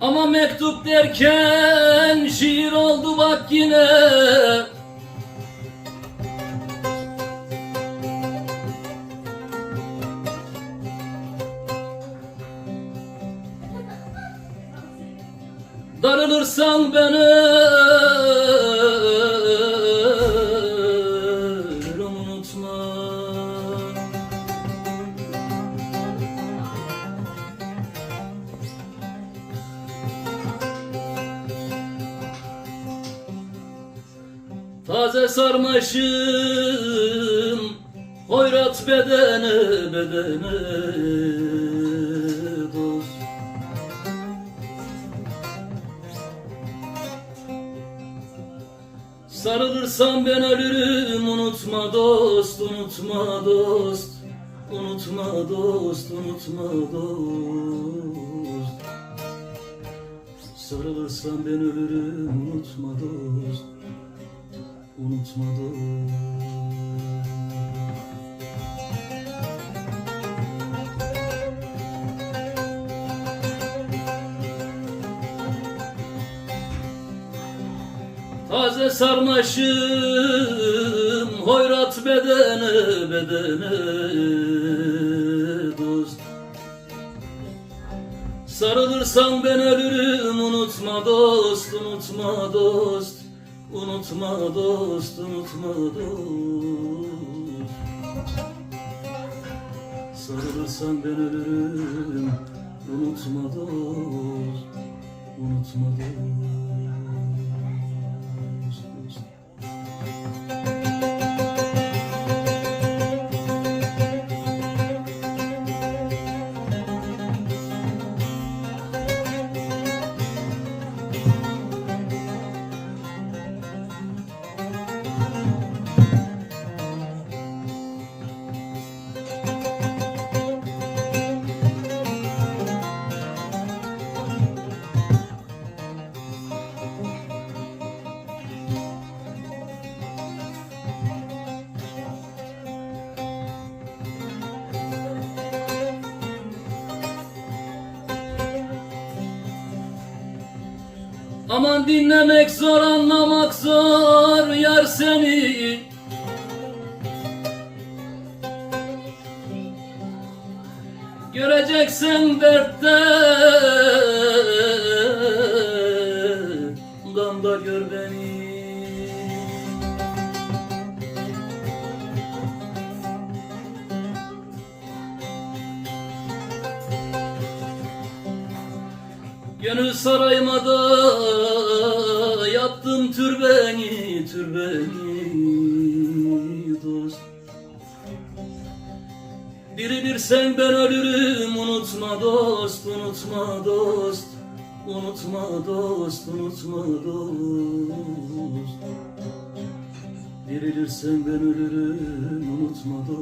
Ama mektup derken şiir oldu bak yine. Darılırsan beni Taze sarmaşım Hoyrat bedene bedene dost Sarılırsan ben ölürüm unutma dost unutma dost. Unutma dost unutma dost. Sarılırsan ben ölürüm unutma dost Unutma dost Taze sarmaşım hoyrat bedene bedene dost. Sarılırsan ben ölürüm unutma dost unutma dost Unutma dost unutma dost. Sarılırsan ben ölürüm. Unutma dost Unutma dost Aman dinlemek zor anlamak zor yar seni. Göreceksin dertte Gamda gör beni Gönül sarayıma da yaptım türbeni, türbeni dost. Dirilirsen ben ölürüm, unutma dost, unutma dost. Unutma dost, unutma dost. Dirilirsen ben ölürüm, unutma dost.